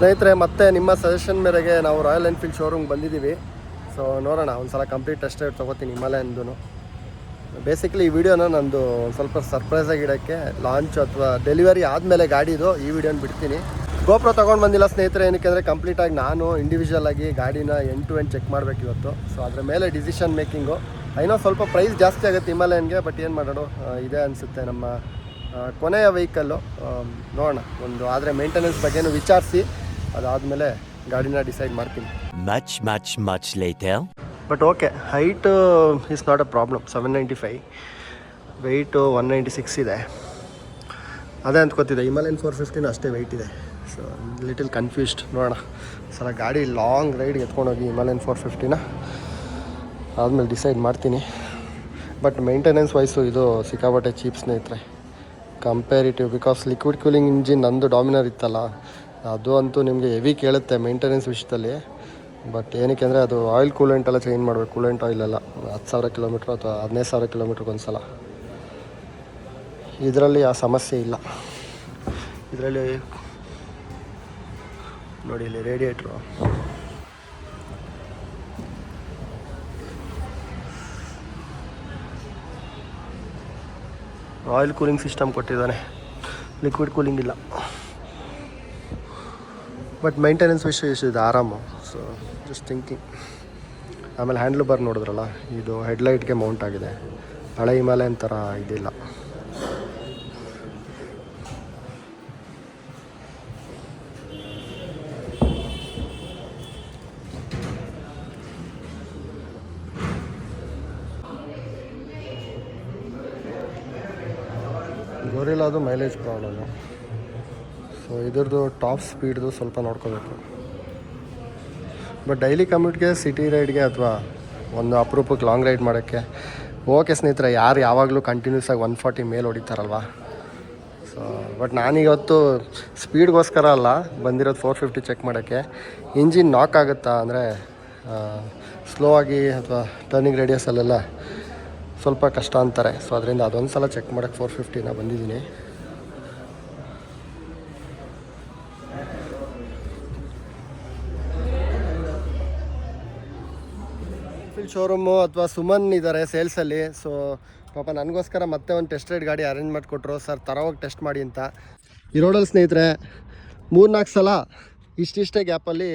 ಸ್ನೇಹಿತರೆ, ಮತ್ತೆ ನಿಮ್ಮ ಸಜೆಷನ್ ಮೇರೆಗೆ ನಾವು ರಾಯಲ್ ಎನ್ಫೀಲ್ಡ್ ಶೋರೂಮ್ಗೆ ಬಂದಿದ್ದೀವಿ. ಸೊ ನೋಡೋಣ ಒಂದು ಸಲ ಕಂಪ್ಲೀಟ್ ಟೆಸ್ಟ್ ರೈಡ್ ತೊಗೋತೀನಿ ಹಿಮಾಲಯನ್ದು ಬೇಸಿಕ್ಲಿ ಈ ವಿಡಿಯೋನ ನಂದು ಒಂದು ಸ್ವಲ್ಪ ಸರ್ಪ್ರೈಸಾಗಿ ಇಡೋಕ್ಕೆ ಲಾಂಚ್ ಅಥವಾ ಡೆಲಿವರಿ ಆದಮೇಲೆ ಗಾಡಿದು ಈ ವಿಡಿಯೋನ ಬಿಡ್ತೀನಿ. ಗೋಪ್ರೋ ತೊಗೊಂಡು ಬಂದಿಲ್ಲ ಸ್ನೇಹಿತರೆ, ಏನಕ್ಕೆ ಅಂದರೆ ಕಂಪ್ಲೀಟಾಗಿ ನಾನು ಇಂಡಿವಿಜುವಲ್ ಆಗಿ ಗಾಡಿನ ಎಂಡ್ ಟು ಎಂಡ್ ಚೆಕ್ ಮಾಡಬೇಕು ಇವತ್ತು. ಸೊ ಅದರ ಮೇಲೆ ಡಿಸಿಷನ್ ಮೇಕಿಂಗು ಏನೋ ಸ್ವಲ್ಪ ಪ್ರೈಸ್ ಜಾಸ್ತಿ ಆಗುತ್ತೆ ಹಿಮಾಲಯನ್ಗೆ ಬಟ್ ಏನು ಮಾಡೋಣ ಇದೆ ಅನಿಸುತ್ತೆ ನಮ್ಮ ಕೊನೆಯ ವೆಹಿಕಲ್ಲು ನೋಡೋಣ, ಒಂದು ಆದರೆ ಮೇಂಟೆನೆನ್ಸ್ ಬಗ್ಗೆನೂ ವಿಚಾರಿಸಿ. ಅದಾದಮೇಲೆ ಗಾಡಿನ ಡಿಸೈಡ್ ಮಾಡ್ತೀನಿ. Much much much light but okay height is not a problem seven ninety five weight one ninety six ಇದೆ. ಅದೇ ಅಂದ್ಕೋತಿದ್ದೆ ಹಿಮಾಲಯನ್ ಫೋರ್ ಫಿಫ್ಟಿನ ಅಷ್ಟೇ ವೆಯ್ಟ್ ಇದೆ. ಸೊ ಲಿಟಲ್ ಕನ್ಫ್ಯೂಸ್ಡ್ ನೋಡೋಣ. ಸಲ ಗಾಡಿ ಲಾಂಗ್ ರೈಡ್ಗೆ ಎತ್ಕೊಂಡೋಗಿ ಹಿಮಾಲಯನ್ ಫೋರ್ ಫಿಫ್ಟಿನ ಆದಮೇಲೆ ಡಿಸೈಡ್ ಮಾಡ್ತೀನಿ. ಬಟ್ ಮೇಂಟೆನೆನ್ಸ್ ವೈಸು ಇದು ಸಿಕ್ಕಾಪಟ್ಟೆ ಚೀಪ್ ಸ್ನೇಹಿತರೆ. Comparative because liquid cooling engine ನಂದು ಡಾಮಿನರ್ ಇತ್ತಲ್ಲ ಅದು ಅಂತೂ ನಿಮಗೆ ಹೆವಿ ಕೇಳುತ್ತೆ ಮೇಂಟೆನೆನ್ಸ್ ವಿಷಯದಲ್ಲಿ. ಬಟ್ ಏನಕ್ಕೆ ಅಂದರೆ ಅದು ಆಯಿಲ್ ಕೂಲೆಂಟ್ ಎಲ್ಲ ಚೇಂಜ್ ಮಾಡಬೇಕು. ಕೂಲೆಂಟ್ ಆಯಿಲ್ ಎಲ್ಲ ಹತ್ತು ಸಾವಿರ ಕಿಲೋಮೀಟ್ರ್ ಅಥವಾ ಹದಿನೈದು ಸಾವಿರ ಕಿಲೋಮೀಟ್ರಿಗೆ ಒಂದು ಸಲ ಇದರಲ್ಲಿ ಆ ಸಮಸ್ಯೆ ಇಲ್ಲ. ಇದರಲ್ಲಿ ನೋಡಿ ಇಲ್ಲಿ ರೇಡಿಯೇಟ್ರು ಆಯಿಲ್ ಕೂಲಿಂಗ್ ಸಿಸ್ಟಮ್ ಕೊಟ್ಟಿದ್ದಾನೆ. ಲಿಕ್ವಿಡ್ ಕೂಲಿಂಗ್ ಇಲ್ಲ. ಬಟ್ ಮೈಂಟೆನೆನ್ಸ್ ವಿಷಯ ಇದು, ಆರಾಮು. ಸೊ ಜಸ್ಟ್ ಥಿಂಕಿಂಗ್ ಆಮೇಲೆ ಹ್ಯಾಂಡ್ಲ್ ಬರ್ ನೋಡಿದ್ರಲ್ಲ, ಇದು ಹೆಡ್ಲೈಟ್ಗೆ ಮೌಂಟ್ ಆಗಿದೆ. ಹಳೆ ಹಿಮಾಲಯನ್ ಥರ ಇದಿಲ್ಲ. ಗೊರಿಲಾದು ಮೈಲೇಜ್ ಪ್ರಾಬ್ಲಮ್ಮು ಸೊ ಇದ್ರದ್ದು ಟಾಪ್ ಸ್ಪೀಡ್ದು ಸ್ವಲ್ಪ ನೋಡ್ಕೋಬೇಕು. ಬಟ್ ಡೈಲಿ ಕಮ್ಯೂಟ್ಗೆ ಸಿಟಿ ರೈಡ್ಗೆ ಅಥವಾ ಒಂದು ಅಪರೂಪಕ್ಕೆ ಲಾಂಗ್ ರೈಡ್ ಮಾಡೋಕ್ಕೆ, ಓಕೆ ಸ್ನೇಹಿತರೆ, ಯಾರು ಯಾವಾಗಲೂ ಕಂಟಿನ್ಯೂಸ್ ಆಗಿ ಒನ್ ಫಾರ್ಟಿ ಮೇಲೆ ಹೊಡಿತಾರಲ್ವ? ಸೊ ಬಟ್ ನಾನಿವತ್ತು ಸ್ಪೀಡ್ಗೋಸ್ಕರ ಅಲ್ಲ, ಬಂದಿರೋದು ಫೋರ್ ಫಿಫ್ಟಿ ಚೆಕ್ ಮಾಡೋಕ್ಕೆ. ಇಂಜಿನ್ ನಾಕ್ ಆಗುತ್ತಾ ಅಂದರೆ ಸ್ಲೋ ಆಗಿ ಅಥವಾ ಟರ್ನಿಂಗ್ ರೇಡಿಯಸಲ್ಲೆಲ್ಲ ಸ್ವಲ್ಪ ಕಷ್ಟ ಅಂತಾರೆ. ಸೊ ಅದರಿಂದ ಅದೊಂದು ಸಲ ಚೆಕ್ ಮಾಡೋಕ್ಕೆ ಫೋರ್ ಫಿಫ್ಟಿನ ಬಂದಿದ್ದೀನಿ. ಶೋರೂಮು ಅಥವಾ ಸುಮನ್ ಇದ್ದಾರೆ ಸೇಲ್ಸಲ್ಲಿ. ಸೊ, ಪಾಪ ನನಗೋಸ್ಕರ ಮತ್ತೆ ಒಂದು ಟೆಸ್ಟ್ ರೈಡ್ ಗಾಡಿ ಅರೇಂಜ್ ಮಾಡಿಕೊಟ್ರು. ಸರ್, ತರೋವಾಗಿ ಟೆಸ್ಟ್ ಮಾಡಿ ಅಂತ. ಈ ರೋಡಲ್ಲಿ ಸ್ನೇಹಿತರೆ, ಮೂರ್ನಾಲ್ಕು ಸಲ ಇಷ್ಟಿಷ್ಟೇ ಗ್ಯಾಪಲ್ಲಿ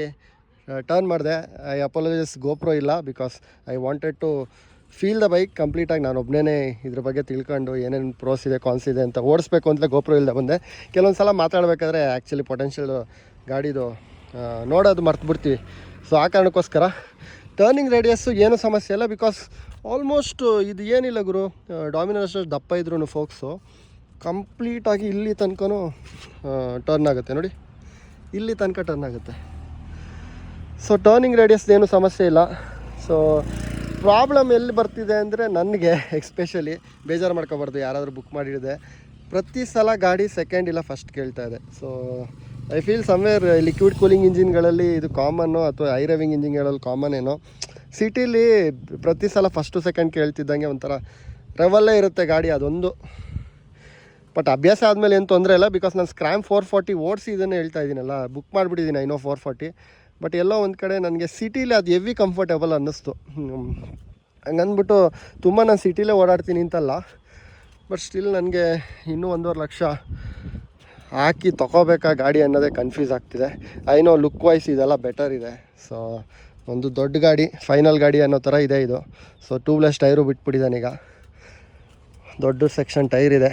ಟರ್ನ್ ಮಾಡಿದೆ. ಐ ಅಪಾಲಜಿಸ್ ಗೋಪ್ರೋ ಇಲ್ಲ because I wanted to feel the bike ಕಂಪ್ಲೀಟಾಗಿ ನಾನು ಒಬ್ಬನೇ ಇದ್ರ ಬಗ್ಗೆ ತಿಳ್ಕೊಂಡು ಏನೇನು ಪ್ರೋಸ್ ಇದೆ ಕಾನ್ಸ್ ಇದೆ ಅಂತ ಓಡಿಸ್ಬೇಕು ಅಂತ ಗೋಪ್ರೋ ಇಲ್ಲದೆ ಬಂದೆ. ಕೆಲವೊಂದು ಸಲ ಮಾತಾಡಬೇಕಾದ್ರೆ ಆ್ಯಕ್ಚುಲಿ ಪೊಟೆನ್ಷಿಯಲ್ ಗಾಡಿದು ನೋಡೋದು ಮರ್ತು ಬಿಡ್ತೀವಿ ಸೊ ಆ ಕಾರಣಕ್ಕೋಸ್ಕರ ಟರ್ನಿಂಗ್ ರೇಡಿಯಸ್ಸು ಏನೂ ಸಮಸ್ಯೆ ಇಲ್ಲ ಬಿಕಾಸ್ ಆಲ್ಮೋಸ್ಟ್ ಇದು ಏನಿಲ್ಲ ಗುರು. ಡಾಮಿನರ್ ಅಷ್ಟು ದಪ್ಪ ಇದ್ರೂ ಫೋಕ್ಸು ಕಂಪ್ಲೀಟಾಗಿ ಇಲ್ಲಿ ತನಕನೂ ಟರ್ನ್ ಆಗುತ್ತೆ. ನೋಡಿ, ಇಲ್ಲಿ ತನಕ ಟರ್ನ್ ಆಗುತ್ತೆ. ಸೊ ಟರ್ನಿಂಗ್ ರೇಡಿಯಸ್ ಏನು ಸಮಸ್ಯೆ ಇಲ್ಲ. ಸೊ ಪ್ರಾಬ್ಲಮ್ ಎಲ್ಲಿ ಬರ್ತಿದೆ ಅಂದರೆ ನನಗೆ ಎಕ್ಸ್ಪೆಷಲಿ ಬೇಜಾರು ಮಾಡ್ಕೊಬಾರ್ದು. ಯಾರಾದರೂ ಬುಕ್ ಮಾಡಿಡಿದೆ ಪ್ರತಿ ಸಲ ಗಾಡಿ ಸೆಕೆಂಡ್ ಇಲ್ಲ ಫಸ್ಟ್ ಕೇಳ್ತಾ ಇದೆ. So I feel somewhere liquid cooling ಇಂಜಿನ್ಗಳಲ್ಲಿ ಇದು ಕಾಮನ್ನು ಅಥವಾ ಐ ರವಿಂಗ್ ಇಂಜಿನ್ಗಳಲ್ಲಿ ಕಾಮನ್ ಏನೋ ಸಿಟಿಲಿ ಪ್ರತಿ ಸಲ ಫಸ್ಟು ಸೆಕೆಂಡ್ ಕೇಳ್ತಿದ್ದಂಗೆ ಒಂಥರ ರವಲ್ಲೇ ಇರುತ್ತೆ ಗಾಡಿ ಅದೊಂದು. ಬಟ್ ಅಭ್ಯಾಸ ಆದಮೇಲೆ ಏನು ತೊಂದರೆ ಇಲ್ಲ ಬಿಕಾಸ್ ನಾನು ಸ್ಕ್ರ್ಯಾಮ್ ಫೋರ್ ಫಾರ್ಟಿ ಓಡಿಸಿ ಇದನ್ನು ಹೇಳ್ತಾ ಇದ್ದೀನಲ್ಲ book ಮಾಡಿಬಿಟ್ಟಿದ್ದೀನಿ I know four forty but ಎಲ್ಲೋ ಒಂದು ಕಡೆ ನನಗೆ ಸಿಟೀಲಿ ಅದು ಎವಿ ಕಂಫರ್ಟೇಬಲ್ ಅನ್ನಿಸ್ತು. ಹಂಗಂದ್ಬಿಟ್ಟು ತುಂಬ ನಾನು ಸಿಟೀಲೇ ಓಡಾಡ್ತೀನಿ ಅಂತಲ್ಲ. ಬಟ್ ಸ್ಟಿಲ್ ನನಗೆ ಇನ್ನೂ ಒಂದೂವರೆ ಲಕ್ಷ ಹಾಕಿ ತೊಗೋಬೇಕಾ ಗಾಡಿ ಅನ್ನೋದೇ ಕನ್ಫ್ಯೂಸ್ ಆಗ್ತಿದೆ. ಐನೋ ಲುಕ್ ವೈಸ್ ಇದೆಲ್ಲ ಬೆಟರ್ ಇದೆ. ಸೊ ಒಂದು ದೊಡ್ಡ ಗಾಡಿ ಫೈನಲ್ ಗಾಡಿ ಅನ್ನೋ ಥರ ಇದೆ ಇದು. ಸೊ ಟ್ಯೂಬ್ಲೆಸ್ ಟೈರು ಈಗ. ದೊಡ್ಡ ಸೆಕ್ಷನ್ ಟೈರ್ ಇದೆ.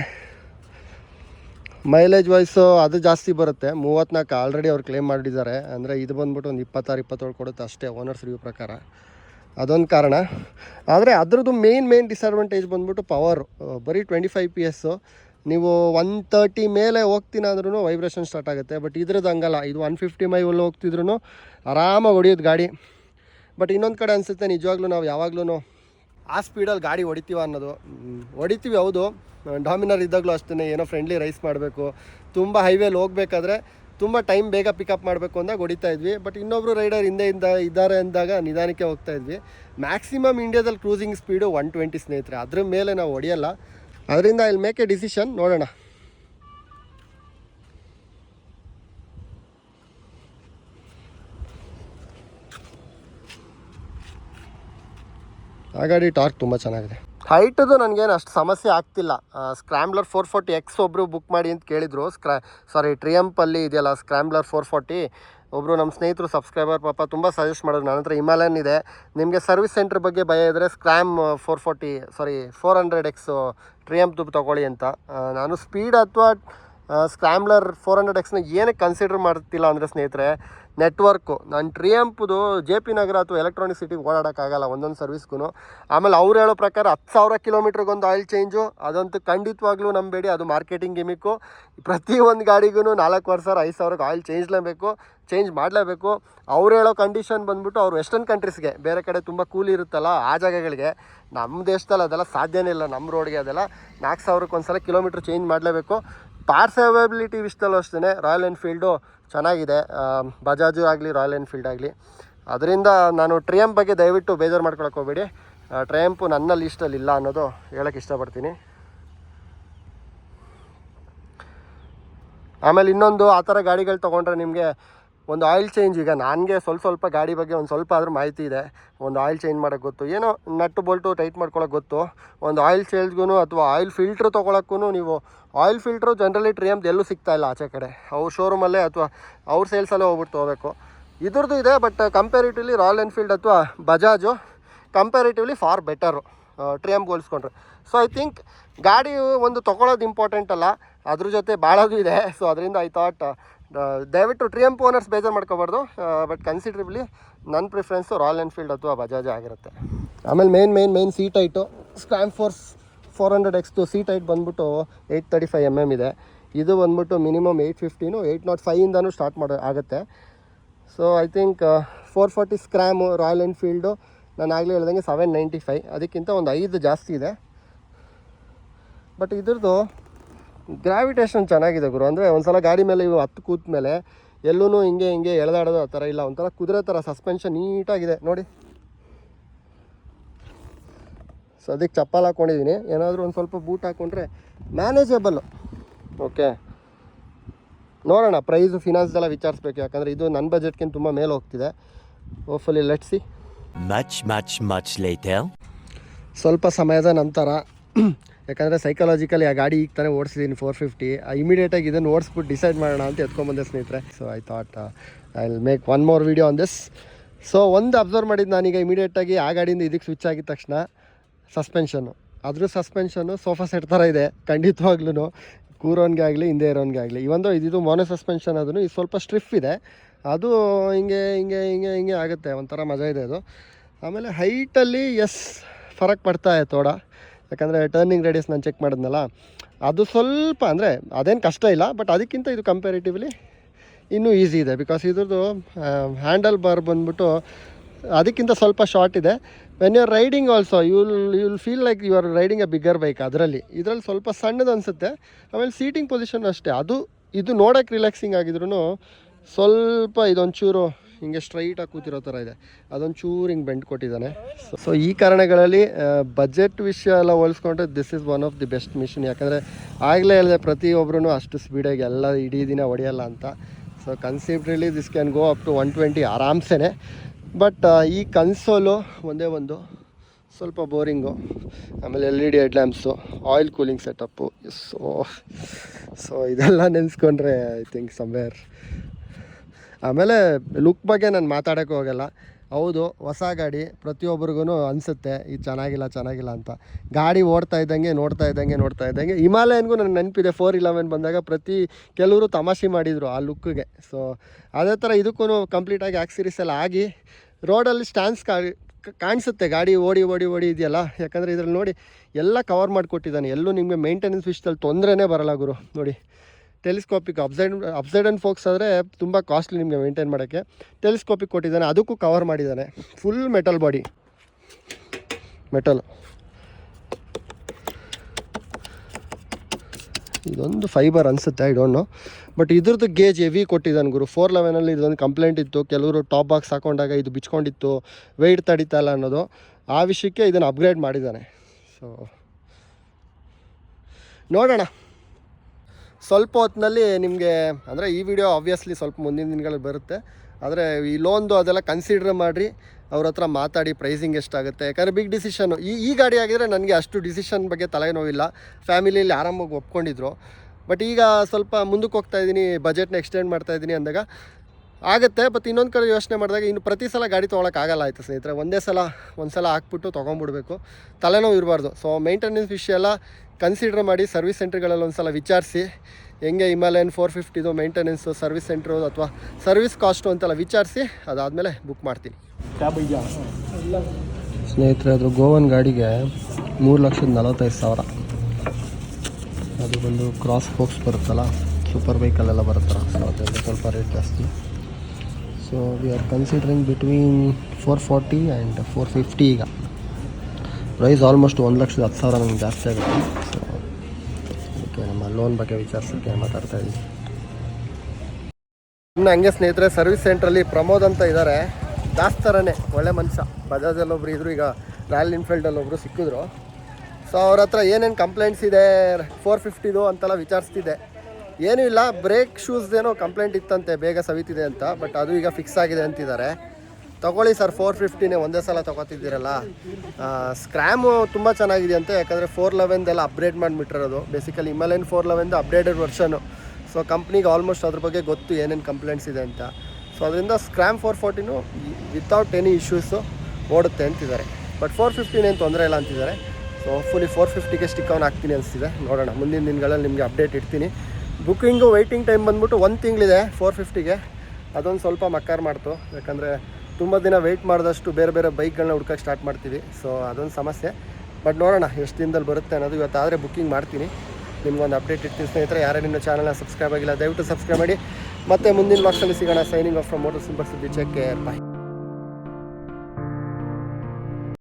ಮೈಲೇಜ್ ವೈಸು ಅದು ಜಾಸ್ತಿ ಬರುತ್ತೆ. ಮೂವತ್ತ್ನಾಲ್ಕು ಆಲ್ರೆಡಿ ಅವ್ರು ಕ್ಲೇಮ್ ಮಾಡಿದ್ದಾರೆ. ಅಂದರೆ ಇದು ಬಂದ್ಬಿಟ್ಟು ಒಂದು ಇಪ್ಪತ್ತಾರು, ಇಪ್ಪತ್ತೇಳು ಕೊಡುತ್ತೆ ಅಷ್ಟೇ ಓನರ್ಸ್ ರಿವ್ಯೂ ಪ್ರಕಾರ. ಅದೊಂದು ಕಾರಣ. ಆದರೆ ಅದ್ರದ್ದು ಮೇನ್ ಮೇನ್ ಡಿಸ್ಅಡ್ವಾಂಟೇಜ್ ಬಂದ್ಬಿಟ್ಟು ಪವರು ಬರೀ ಟ್ವೆಂಟಿ ಫೈವ್ ಪಿ ಎಸ್ಸು ನೀವು ಒನ್ ತರ್ಟಿ ಮೇಲೆ ಹೋಗ್ತೀನಿ ಅಂದ್ರೂ ವೈಬ್ರೇಷನ್ ಸ್ಟಾರ್ಟ್ ಆಗುತ್ತೆ. ಬಟ್ ಇದ್ರದ್ದು ಹಂಗಲ್ಲ. ಇದು ಒನ್ ಫಿಫ್ಟಿ ಮೈವಲ್ಲಿ ಹೋಗ್ತಿದ್ರು ಆರಾಮಾಗಿ ಹೊಡಿಯೋದು ಗಾಡಿ. ಬಟ್ ಇನ್ನೊಂದು ಕಡೆ ಅನಿಸುತ್ತೆ, ನಿಜವಾಗ್ಲೂ ನಾವು ಯಾವಾಗ್ಲೂ ಆ ಸ್ಪೀಡಲ್ಲಿ ಗಾಡಿ ಹೊಡಿತೀವ ಅನ್ನೋದು. ಹೊಡಿತೀವಿ ಹೌದು. ಡಾಮಿನರ್ ಇದ್ದಾಗಲೂ ಅಷ್ಟೇ ಏನೋ ಫ್ರೆಂಡ್ಲಿ ರೈಸ್ ಮಾಡಬೇಕು. ತುಂಬ ಹೈವೇಲಿ ಹೋಗಬೇಕಾದ್ರೆ ತುಂಬ ಟೈಮ್ ಬೇಗ ಪಿಕಪ್ ಮಾಡಬೇಕು ಅಂದಾಗ ಹೊಡಿತಾ ಇದ್ವಿ. ಬಟ್ ಇನ್ನೊಬ್ಬರು ರೈಡರ್ ಹಿಂದೆ ಇಂದ ಇದ್ದಾರೆ ಅಂದಾಗ ನಿಧಾನಕ್ಕೆ ಹೋಗ್ತಾ ಇದ್ವಿ. ಮ್ಯಾಕ್ಸಿಮಮ್ ಇಂಡಿಯಾದಲ್ಲಿ ಕ್ರೂಸಿಂಗ್ ಸ್ಪೀಡು ಒನ್ ಟ್ವೆಂಟಿ ಸ್ನೇಹಿತರೆ. ಅದ್ರ ಮೇಲೆ ನಾವು ಹೊಡಿಯಲ್ಲ. ಅದರಿಂದ ಇಲ್ಲಿ ಮೇಕ್ ಎ ಡಿಸಿಷನ್ ನೋಡೋಣ. ಆ ಗಾಡಿ ಟಾರ್ಕ್ ತುಂಬ ಚೆನ್ನಾಗಿದೆ. ಹೈಟದು ನನಗೇನು ಅಷ್ಟು ಸಮಸ್ಯೆ ಆಗ್ತಿಲ್ಲ. ಸ್ಕ್ರ್ಯಾಂಬ್ಲರ್ ಫೋರ್ ಫಾರ್ಟಿ ಎಕ್ಸ್ ಒಬ್ಬರು ಬುಕ್ ಮಾಡಿ ಅಂತ ಕೇಳಿದರು. ಸ್ಕ್ರಾ ಸಾರಿ ಟ್ರಿಯಂಪಲ್ಲಿ ಇದೆಯಲ್ಲ ಸ್ಕ್ರ್ಯಾಂಬ್ಲರ್ ಫೋರ್ ಫಾರ್ಟಿ ಒಬ್ಬರು ನಮ್ಮ ಸ್ನೇಹಿತರು ಸಬ್ಸ್ಕ್ರೈಬರ್ ಪಾಪ ತುಂಬ ಸಜೆಸ್ಟ್ ಮಾಡಿದ್ರು. ನನ್ನ ಹತ್ರ ಹಿಮಾಲಯನ್ ಇದೆ. ನಿಮಗೆ ಸರ್ವಿಸ್ ಸೆಂಟ್ರ್ ಬಗ್ಗೆ ಭಯ ಇದ್ದರೆ scram four forty sorry four hundred X ದುಬ್ ತೊಗೊಳ್ಳಿ ಅಂತ. ನಾನು ಸ್ಪೀಡ್ ಅಥವಾ ಸ್ಕ್ರ್ಯಾಮ್ಲರ್ ಫೋರ್ ಹಂಡ್ರೆಡ್ ಎಕ್ಸ್ನ ಏನಕ್ಕೆ ಕನ್ಸಿಡರ್ ಮಾಡ್ತಿಲ್ಲ ಅಂದರೆ ಸ್ನೇಹಿತರೆ ನೆಟ್ವರ್ಕು. ನಾನು ಟ್ರಿಯಂಪ್ದು ಜೆ ಪಿ ನಗರ ಅಥವಾ ಎಲೆಕ್ಟ್ರಾನಿಕ್ ಸಿಟಿಗೆ ಓಡಾಡೋಕ್ಕಾಗಲ್ಲ ಒಂದೊಂದು ಸರ್ವಿಸ್ಗೂ ಆಮೇಲೆ ಅವ್ರು ಹೇಳೋ ಪ್ರಕಾರ ಹತ್ತು ಸಾವಿರ ಕಿಲೋಮೀಟ್ರಿಗೊಂದು ಆಯಿಲ್ ಚೇಂಜು ಅದಂತೂ ಖಂಡಿತವಾಗ್ಲೂ ನಂಬೇಡಿ ಅದು ಮಾರ್ಕೆಟಿಂಗ್ ಗಿಮಿಕ್ಕು ಒಂದು ಗಾಡಿಗೂ ನಾಲ್ಕು ವರ್ಷ, ಐದು ಸಾವಿರಕ್ಕೆ ಆಯಿಲ್ ಚೇಂಜ್ಲೇಬೇಕು ಚೇಂಜ್ ಮಾಡಲೇಬೇಕು. ಅವ್ರು ಹೇಳೋ ಕಂಡೀಷನ್ ಬಂದ್ಬಿಟ್ಟು ಅವ್ರು ವೆಸ್ಟರ್ನ್ ಕಂಟ್ರೀಸ್ಗೆ ಬೇರೆ ಕಡೆ ತುಂಬ ಕೂಲಿ ಇರುತ್ತಲ್ಲ ಆ ಜಾಗಗಳಿಗೆ. ನಮ್ಮ ದೇಶದಲ್ಲಿ ಅದೆಲ್ಲ ಸಾಧ್ಯನೇ ಇಲ್ಲ ನಮ್ಮ ರೋಡ್ಗೆ ಅದೆಲ್ಲ ನಾಲ್ಕು ಸಾವಿರಕ್ಕೆ ಒಂದು ಸಲ ಕಿಲೋಮೀಟ್ರ್ ಚೇಂಜ್ ಮಾಡಲೇಬೇಕು. ಪಾರ್ಟ್ಸ್ ಅವೈಬಿಲಿಟಿ ವಿಷಯದಲ್ಲೂ ಅಷ್ಟೇ ರಾಯಲ್ ಎನ್ಫೀಲ್ಡು ಚೆನ್ನಾಗಿದೆ. ಬಜಾಜು ಆಗಲಿ ರಾಯಲ್ ಎನ್ಫೀಲ್ಡ್ ಆಗಲಿ. ಅದರಿಂದ ನಾನು ಟ್ರಿಯಂಪ್ ಬಗ್ಗೆ ದಯವಿಟ್ಟು ಬೇಜಾರು ಮಾಡ್ಕೊಳಕ್ಕೆ ಹೋಗಬೇಡಿ. ಟ್ರಯಂಪು ನನ್ನ ಲೀಸ್ಟಲ್ಲಿ ಇಲ್ಲ ಅನ್ನೋದು ಹೇಳಕ್ಕೆ ಇಷ್ಟಪಡ್ತೀನಿ. ಆಮೇಲೆ ಇನ್ನೊಂದು, ಆ ಥರ ಗಾಡಿಗಳು ತೊಗೊಂಡ್ರೆ ನಿಮಗೆ ಒಂದು ಆಯಿಲ್ ಚೇಂಜ್ ಈಗ ನನಗೆ ಸ್ವಲ್ಪ ಸ್ವಲ್ಪ ಗಾಡಿ ಬಗ್ಗೆ ಒಂದು ಸ್ವಲ್ಪ ಆದರೂ ಮಾಹಿತಿ ಇದೆ. ಒಂದು ಆಯಿಲ್ ಚೇಂಜ್ ಮಾಡೋಕ್ಕೆ ಗೊತ್ತು. ಏನೋ ನಟ್ಟು ಬೋಲ್ಟು ಟೈಟ್ ಮಾಡ್ಕೊಳ್ಳೋಕೆ ಗೊತ್ತು. ಒಂದು ಆಯಿಲ್ ಚೇಂಜ್ಗೂ ಅಥವಾ ಆಯಿಲ್ ಫಿಲ್ಟ್ರ್ ತೊಗೊಳಕ್ಕೂ ನೀವು ಆಯಿಲ್ ಫಿಲ್ಟ್ರು ಜನರಲಿ ಟ್ರಿಯಮ್ದು ಎಲ್ಲೂ ಸಿಗ್ತಾ ಇಲ್ಲ ಆಚೆ ಕಡೆ. ಅವ್ರ ಶೋರೂಮಲ್ಲೇ ಅಥವಾ ಅವ್ರ ಸೇಲ್ಸಲ್ಲೇ ಹೋಗ್ಬಿಟ್ಟು ತೊಗೋಬೇಕು ಇದ್ರದ್ದು ಇದೆ ಬಟ್ ಕಂಪ್ಯಾರಿಟಿವ್ಲಿ ರಾಯಲ್ ಎನ್ಫೀಲ್ಡ್ ಅಥವಾ Bajaj comparatively far better Triumph ಹೋಲಿಸ್ಕೊಂಡ್ರೆ. ಸೊ ಐ ಥಿಂಕ್ ಗಾಡಿ ಒಂದು ತೊಗೊಳೋದು ಇಂಪಾರ್ಟೆಂಟ್ ಅಲ್ಲ. ಅದ್ರ ಜೊತೆ ಬಾಳೋದು ಇದೆ. ಸೊ ಅದರಿಂದ ಐ ಥಾಟ್ ದಯವಿಟ್ಟು ಟ್ರಿಯಂಪ್ ಓನರ್ಸ್ ಬೇಜಾರು ಮಾಡ್ಕೋಬಾರ್ದು. ಬಟ್ ಕನ್ಸಿಡ್ರಬ್ಲಿ ನನ್ನ ಪ್ರಿಫರೆನ್ಸು ರಾಯಲ್ ಎನ್ಫೀಲ್ಡ್ ಅಥವಾ ಬಜಾಜ್ ಆಗಿರುತ್ತೆ. ಆಮೇಲೆ main main main seat height scram four four hundred ಎಕ್ಸ್ದು seat height ಬಂದ್ಬಿಟ್ಟು eight thirty five M M ಇದೆ. ಇದು ಬಂದ್ಬಿಟ್ಟು minimum eight fifteen eight not ಫೈಯಿಂದನೂ start ಮಾಡೋ, ಆಗುತ್ತೆ. So I think four forty scram Royal Enfield ನಾನು ಆಗಲೇ ಹೇಳ್ದಂಗೆ ಸೆವೆನ್ ನೈಂಟಿ ಫೈವ್ ಅದಕ್ಕಿಂತ ಒಂದು ಐದು ಜಾಸ್ತಿ ಇದೆ. ಬಟ್ ಇದ್ರದ್ದು ಗ್ರಾವಿಟೇಷನ್ ಚೆನ್ನಾಗಿದೆ ಗುರು. ಅಂದರೆ ಒಂದ್ಸಲ ಗಾಡಿ ಮೇಲೆ ಇವು ಹತ್ತು ಕೂತ ಮೇಲೆ ಎಲ್ಲೂ ಹಿಂಗೆ ಹಿಂಗೆ ಎಳೆದಾಡೋದು ಆ ಥರ ಇಲ್ಲ. ಒಂಥರ ಕುದುರೆ ಥರ ಸಸ್ಪೆನ್ಷನ್ ನೀಟಾಗಿದೆ. ನೋಡಿ. ಸೊ ಅದಕ್ಕೆ ಚಪ್ಪಲ್ ಹಾಕ್ಕೊಂಡಿದ್ದೀನಿ ಏನಾದರೂ ಒಂದು ಸ್ವಲ್ಪ ಬೂಟ್ ಹಾಕ್ಕೊಂಡ್ರೆ ಮ್ಯಾನೇಜಬಲ್ಲು ಓಕೆ ನೋಡೋಣ. ಪ್ರೈಸು ಫಿನಾನ್ಸ್ದೆಲ್ಲ ವಿಚಾರಿಸ್ಬೇಕು. ಯಾಕಂದರೆ ಇದು ನನ್ನ ಬಜೆಟ್ಗಿಂತ ತುಂಬ ಮೇಲೆ ಹೋಗ್ತಿದೆ. Hopefully let's see Much, much, much later. ಸ್ವಲ್ಪ ಸಮಯದ ನಂತರ ಯಾಕಂದರೆ ಸೈಕಲಾಜಿಕಲಿ ಆ ಗಾಡಿ ಈಗ ತಾನೇ ಓಡಿಸಿದ್ದೀನಿ ಫೋರ್ ಫಿಫ್ಟಿ ಇಮಿಡಿಯೇಟಾಗಿ ಇದನ್ನು ಓಡಿಸ್ಬಿಟ್ಟು ಡಿಸೈಡ್ ಮಾಡೋಣ ಅಂತ ಎತ್ಕೊಂಬಂದೆ ಸ್ನೇಹಿತರೆ. So I thought I will make one more video on this so ಒಂದು ಅಬ್ಸರ್ವ್ ಮಾಡಿದ್ದು ನಾನೀಗ ಇಮಿಡಿಯೇಟಾಗಿ ಆ ಗಾಡಿಯಿಂದ ಇದಕ್ಕೆ ಸ್ವಿಚ್ ಆಗಿದ ತಕ್ಷಣ ಸಸ್ಪೆನ್ಷನು ಅದ್ರ ಸಸ್ಪೆನ್ಷನ್ನು ಸೋಫಾ ಸೆಟ್ ಥರ ಇದೆ ಖಂಡಿತವಾಗ್ಲೂ ಕೂರೋನ್ಗೆ ಆಗಲಿ, ಹಿಂದೆ ಇರೋನ್ಗೆ ಆಗಲಿ. ಇವೊಂದು ಇದಿದು ಮೋನೋ ಸಸ್ಪೆನ್ಷನ್ ಅದನ್ನು ಇದು ಸ್ವಲ್ಪ ಸ್ಟ್ರಿಫ್ ಇದೆ. ಅದು ಹಿಂಗೆ ಹಿಂಗೆ ಹಿಂಗೆ ಹಿಂಗೆ ಆಗುತ್ತೆ. ಒಂಥರ ಮಜಾ ಇದೆ ಅದು. ಆಮೇಲೆ ಹೈಟಲ್ಲಿ ಎಸ್ ಫರಕ್ ಪಡ್ತಾ ಇದೆ ತೋಡ. ಯಾಕಂದರೆ ಟರ್ನಿಂಗ್ ರೇಡಿಯಸ್ ನಾನು ಚೆಕ್ ಮಾಡಿದ್ನಲ್ಲ, ಅದು ಸ್ವಲ್ಪ ಅಂದರೆ ಅದೇನು ಕಷ್ಟ ಇಲ್ಲ ಬಟ್ ಅದಕ್ಕಿಂತ ಇದು ಕಂಪೇರಿಟಿವ್ಲಿ ಇನ್ನೂ ಈಸಿ ಇದೆ. ಬಿಕಾಸ್ ಇದ್ರದ್ದು ಹ್ಯಾಂಡಲ್ ಬಾರ್ ಬಂದ್ಬಿಟ್ಟು ಅದಕ್ಕಿಂತ ಸ್ವಲ್ಪ ಶಾರ್ಟ್ ಇದೆ. When you are riding also you will you will feel like you are riding a bigger bike ಅದರಲ್ಲಿ. ಇದರಲ್ಲಿ ಸ್ವಲ್ಪ ಸಣ್ಣದು ಅನಿಸುತ್ತೆ. ಆಮೇಲೆ ಸೀಟಿಂಗ್ ಪೊಸಿಷನ್ ಅಷ್ಟೇ. ಅದು, ಇದು ನೋಡೋಕ್ಕೆ ರಿಲ್ಯಾಕ್ಸಿಂಗ್ ಆಗಿದ್ರು ಸ್ವಲ್ಪ ಇದೊಂಚೂರು ಹಿಂಗೆ ಸ್ಟ್ರೈಟಾಗಿ ಕೂತಿರೋ ಥರ ಇದೆ. ಅದೊಂದು ಚೂರು ಹಿಂಗೆ ಬೆಂಡ್ ಕೊಟ್ಟಿದ್ದಾನೆ. ಸೊ ಈ ಕಾರಣಗಳಲ್ಲಿ ಬಜೆಟ್ ವಿಷಯ ಎಲ್ಲ ಹೋಲಿಸ್ಕೊಂಡ್ರೆ this is one of the best machine ಯಾಕಂದರೆ ಆಗಲೇ ಹೇಳಿದೆ ಪ್ರತಿಯೊಬ್ಬರೂ ಅಷ್ಟು ಸ್ಪೀಡಾಗಿ ಎಲ್ಲ ಇಡೀ ದಿನ ಹೊಡೆಯಲ್ಲ ಅಂತ. So conservatively this can go up to one twenty ಆರಾಮ್ಸೇ but ಈ ಕನ್ಸೋಲು ಒಂದೇ ಒಂದು. ಸ್ವಲ್ಪ ಬೋರಿಂಗು ಆಮೇಲೆ L E D head lamps oil cooling setup so so ಇದೆಲ್ಲ ನೆನೆಸ್ಕೊಂಡ್ರೆ ಐ ಥಿಂಕ್ ಸಮ್ವೇರ್ ಆಮೇಲೆ ಲುಕ್ ಬಗ್ಗೆ ನಾನು ಮಾತಾಡೋಕ್ಕೆ ಹೋಗಲ್ಲ. ಹೌದು, ಹೊಸ ಗಾಡಿ ಪ್ರತಿಯೊಬ್ಬರಿಗೂ ಅನಿಸುತ್ತೆ ಇದು ಚೆನ್ನಾಗಿಲ್ಲ ಚೆನ್ನಾಗಿಲ್ಲ ಅಂತ. ಗಾಡಿ ಓಡ್ತಾ ಇದ್ದಂಗೆ, ನೋಡ್ತಾ ಇದ್ದಂಗೆ ನೋಡ್ತಾ ಇದ್ದಂಗೆ. ಹಿಮಾಲಯನ್ಗೂ ನನಗೆ ನೆನಪಿದೆ ಫೋರ್ ಇಲೆವೆನ್ ಬಂದಾಗ ಪ್ರತಿ ಕೆಲವರು ತಮಾಷೆ ಮಾಡಿದರು ಆ ಲುಕ್ಕಿಗೆ ಸೊ ಅದೇ ಥರ ಇದಕ್ಕೂ ಕಂಪ್ಲೀಟಾಗಿ ಆಕ್ಸಿರೀಸ್ ಎಲ್ಲ ಆಗಿ ರೋಡಲ್ಲಿ ಸ್ಟ್ಯಾನ್ಸ್ ಕಾ, ಕಾಣಿಸುತ್ತೆ. ಗಾಡಿ ಓಡಿ ಓಡಿ ಓಡಿ ಇದೆಯಲ್ಲ? ಯಾಕಂದರೆ ಇದ್ರಲ್ಲಿ ನೋಡಿ, ಎಲ್ಲ ಕವರ್ ಮಾಡಿಕೊಟ್ಟಿದ್ದಾನೆ. ಎಲ್ಲೂ ನಿಮಗೆ ಮೇಂಟೆನೆನ್ಸ್ ವಿಷಯದಲ್ಲಿ ತೊಂದರೆನೇ ಬರಲ್ಲ ಗುರು. ನೋಡಿ telescopic upside upside and forks ಆದರೆ ತುಂಬ ಕಾಸ್ಟ್ಲಿ ನಿಮಗೆ ಮೇಂಟೈನ್ ಮಾಡೋಕ್ಕೆ. ಟೆಲಿಸ್ಕೋಪಿಕ್ ಕೊಟ್ಟಿದ್ದಾನೆ, ಅದಕ್ಕೂ ಕವರ್ ಮಾಡಿದ್ದಾನೆ. ಫುಲ್ ಮೆಟಲ್ ಬಾಡಿ ಮೆಟಲ್ ಇದೊಂದು ಫೈಬರ್ ಅನಿಸುತ್ತೆ ಐ ಡೋಂಟ್ ನೋ ಬಟ್ ಇದ್ರದ್ದು ಗೇಜ್ ಹೆವಿ ಕೊಟ್ಟಿದ್ದಾನೆ ಗುರು. ಫೋರ್ ಲೆವೆನಲ್ಲಿ ಇದೊಂದು ಕಂಪ್ಲೇಂಟ್ ಇತ್ತು. ಕೆಲವರು ಟಾಪ್ ಬಾಕ್ಸ್ ಹಾಕೊಂಡಾಗ ಇದು ಬಿಚ್ಕೊಂಡಿತ್ತು. ವೆಯ್ಟ್ ತಡೀತಾ ಇಲ್ಲ ಅನ್ನೋದು. ಆ ವಿಷಯಕ್ಕೆ ಇದನ್ನು ಅಪ್ಗ್ರೇಡ್ ಮಾಡಿದ್ದಾನೆ. ಸೊ ನೋಡೋಣ. ಸ್ವಲ್ಪ ಹೊತ್ತಿನಲ್ಲಿ ನಿಮಗೆ, ಅಂದರೆ ಈ ವಿಡಿಯೋ ಆಬ್ವಿಯಸ್ಲಿ ಸ್ವಲ್ಪ ಮುಂದಿನ ದಿನಗಳಲ್ಲಿ ಬರುತ್ತೆ. ಆದರೆ ಈ ಲೋನ್ದು ಅದೆಲ್ಲ ಕನ್ಸಿಡರ್ ಮಾಡಿರಿ, ಅವ್ರ ಹತ್ರ ಮಾತಾಡಿ ಪ್ರೈಸಿಂಗ್ ಎಷ್ಟಾಗುತ್ತೆ. ಯಾಕಂದರೆ ಬಿಗ್ ಡಿಸಿಷನು ಈ ಈ ಗಾಡಿ ಆಗಿದ್ರೆ ನನಗೆ ಅಷ್ಟು ಡಿಸಿಷನ್ ಬಗ್ಗೆ ತಲೆನೋವಿಲ್ಲ. ಫ್ಯಾಮಿಲಿಯಲ್ಲಿ ಆರಾಮಾಗಿ ಒಪ್ಕೊಂಡಿದ್ರು. ಬಟ್ ಈಗ ಸ್ವಲ್ಪ ಮುಂದಕ್ಕೆ ಹೋಗ್ತಾ ಇದ್ದೀನಿ ಬಜೆಟ್ನ ಎಕ್ಸ್ಟೆಂಡ್ ಮಾಡ್ತಾ ಇದ್ದೀನಿ ಅಂದಾಗ ಆಗುತ್ತೆ ಬಟ್ ಇನ್ನೊಂದು ಕಡೆ ಯೋಚನೆ ಮಾಡಿದಾಗ ಇನ್ನು ಪ್ರತಿ ಸಲ ಗಾಡಿ ತೊಗೊಳಕ್ಕಾಗಲ್ಲ ಆಯಿತು ಸ್ನೇಹಿತರೆ. ಒಂದೇ ಸಲ ಒಂದು ಸಲ ಹಾಕ್ಬಿಟ್ಟು ತೊಗೊಂಬಿಡ್ಬೇಕು ತಲೆನೋವು ಇರಬಾರ್ದು. ಸೊ ಮೇಂಟೆನೆನ್ಸ್ ವಿಷಯ ಎಲ್ಲ ಕನ್ಸಿಡರ್ ಮಾಡಿ ಸರ್ವಿಸ್ ಸೆಂಟ್ರ್ಗಳಲ್ಲಿ ಒಂದು ಸಲ ವಿಚಾರಿಸಿ, ಹೆಂಗೆ ಹಿಮಾಲಯನ್ ಫೋರ್ ಫಿಫ್ಟಿದು ಮೇಂಟೆನೆನ್ಸು ಸರ್ವಿಸ್ ಸೆಂಟ್ರು ಅಥವಾ ಸರ್ವಿಸ್ ಕಾಸ್ಟು ಅಂತೆಲ್ಲ ವಿಚಾರಿಸಿ, ಅದಾದಮೇಲೆ ಬುಕ್ ಮಾಡ್ತೀನಿ. ಸ್ನೇಹಿತರೆ, ಅದು ಗೋವನ್ ಗಾಡಿಗೆ ಮೂರು ಲಕ್ಷದ ನಲವತ್ತೈದು ಸಾವಿರ. ಅದು ಬಂದು ಕ್ರಾಸ್ ಬಾಕ್ಸ್ ಬರುತ್ತಲ್ಲ ಸೂಪರ್ ಬೈಕಲ್ಲೆಲ್ಲ ಬರುತ್ತಲ್ಲ ಸೊ ಸ್ವಲ್ಪ ರೇಟ್ ಜಾಸ್ತಿ. So we are considering between four forty and four fifty ಈಗ. ಪ್ರೈಸ್ ಆಲ್ಮೋಸ್ಟ್ ಒಂದು ಲಕ್ಷದ ಹತ್ತು ಸಾವಿರ ನಮ್ಗೆ ಜಾಸ್ತಿ ಆಗುತ್ತೆ. ಸೊ ಅದಕ್ಕೆ ನಮ್ಮ ಲೋನ್ ಬಗ್ಗೆ ವಿಚಾರಿಸೋಕ್ಕೆ ಮಾತಾಡ್ತಾ ಇದ್ದೀವಿ ಇನ್ನು ಹಂಗೆ ಸ್ನೇಹಿತರೆ ಸರ್ವಿಸ್ ಸೆಂಟ್ರಲ್ಲಿ ಪ್ರಮೋದ್ ಅಂತ ಇದ್ದಾರೆ ಥರನೇ ಒಳ್ಳೆ ಮನುಷ್ಯ. ಬಜಾಜಲ್ಲಿ ಒಬ್ರು ಇದ್ರು, ಈಗ ರಾಯಲ್ ಎನ್ಫೀಲ್ಡಲ್ಲಿ ಒಬ್ಬರು ಸಿಕ್ಕಿದ್ರು. ಸೊ ಅವ್ರ ಹತ್ರ ಏನೇನು ಕಂಪ್ಲೇಂಟ್ಸ್ ಇದೆ ಫೋರ್ ಫಿಫ್ಟಿದು ಅಂತೆಲ್ಲ ವಿಚಾರಿಸ್ತಿದ್ದೆ. ಏನೂ ಇಲ್ಲ ಬ್ರೇಕ್ ಶೂಸ್ದೇನೋ ಕಂಪ್ಲೇಂಟ್ ಇತ್ತಂತೆ, ಬೇಗ ಸವಿತಿದೆ ಅಂತ ಬಟ್ ಅದು ಈಗ ಫಿಕ್ಸ್ ಆಗಿದೆ ಅಂತಿದ್ದಾರೆ. ತಗೊಳ್ಳಿ ಸರ್ ಫೋರ್ ಫಿಫ್ಟಿನೇ ಒಂದೇ ಸಲ ತೊಗೋತಿದ್ದೀರಲ್ಲ? ಸ್ಕ್ರ್ಯಾಮು ತುಂಬ ಚೆನ್ನಾಗಿದೆ ಅಂತ, ಯಾಕಂದರೆ ಫೋರ್ ಲೆವೆನ್ದೆಲ್ಲ ಅಪ್ಗ್ರೇಡ್ ಮಾಡಿಬಿಟ್ಟಿರೋದು. ಬೇಸಿಕಲಿ ಹಿಮಾಲಯನ್ ಫೋರ್ ಲೆವೆನ್ದು ಅಪ್ಡೇಟೆಡ್ ವರ್ಷನು ಸೊ ಕಂಪ್ನಿಗೆ ಆಲ್ಮೋಸ್ಟ್ ಅದ್ರ ಬಗ್ಗೆ ಗೊತ್ತು, ಏನೇನು ಕಂಪ್ಲೇಂಟ್ಸ್ ಇದೆ ಅಂತ. ಸೊ ಅದರಿಂದ ಸ್ಕ್ರ್ಯಾಮ್ ಫೋರ್ ಫೋರ್ಟಿನೂ ವಿತೌಟ್ ಎನಿ ಇಶ್ಯೂಸು ಓಡುತ್ತೆ ಅಂತಿದ್ದಾರೆ. ಬಟ್ ಫೋರ್ ಫಿಫ್ಟಿನೇನು ತೊಂದರೆ ಇಲ್ಲ ಅಂತಿದ್ದಾರೆ. ಸೊ ಫುಲಿ ಫೋರ್ ಫಿಫ್ಟಿಗೆ ಸ್ಟಿಕ್ ಆನ್ ಹಾಕ್ತೀನಿ ಅನಿಸ್ತಿದೆ. ನೋಡೋಣ, ಮುಂದಿನ ದಿನಗಳಲ್ಲಿ ನಿಮಗೆ ಅಪ್ಡೇಟ್ ಇಡ್ತೀನಿ. ಬುಕ್ಕಿಂಗು ವೆಯ್ಟಿಂಗ್ ಟೈಮ್ ಬಂದ್ಬಿಟ್ಟು ಒಂದು ತಿಂಗಳಿದೆ ಫೋರ್ ಫಿಫ್ಟಿಗೆ ಅದೊಂದು ಸ್ವಲ್ಪ ಮಕ್ಕಾರ ಮಾಡ್ತು. ಯಾಕಂದರೆ ತುಂಬ ದಿನ ವೆಯ್ಟ್ ಮಾಡಿದಷ್ಟು ಬೇರೆ ಬೇರೆ ಬೈಕ್ಗಳನ್ನ ಹುಡ್ಕಕ್ಕೆ ಸ್ಟಾರ್ಟ್ ಮಾಡ್ತೀವಿ. ಸೊ ಅದೊಂದು ಸಮಸ್ಯೆ. ಬಟ್ ನೋಡೋಣ ಎಷ್ಟು ದಿನದಲ್ಲಿ ಬರುತ್ತೆ ಅನ್ನೋದು ಇವತ್ತು ಆದರೆ ಬುಕ್ಕಿಂಗ್ ಮಾಡ್ತೀನಿ. ನಿಮ್ಗೊಂದು ಅಪ್ಡೇಟ್ ಇರ್ತೀನಿ ಸ್ನೇಹಿತರೆ, ಯಾರೇ ನಿಮ್ಮ ಚಾನಲ್ನ ಸಬ್ಸ್ಕ್ರೈಬ್ ಆಗಿಲ್ಲ, ದಯವಿಟ್ಟು ಸಬ್ಸ್ಕ್ರೈಬ್ ಮಾಡಿ. ಮತ್ತೆ ಮುಂದಿನ ಬಾಕ್ಸಲ್ಲಿ ಸಿಗೋಣ. Signing off from motor simple ಸುದ್ದಿ ಚೆಕ್ ಕೇರ್ ಬಾಯ್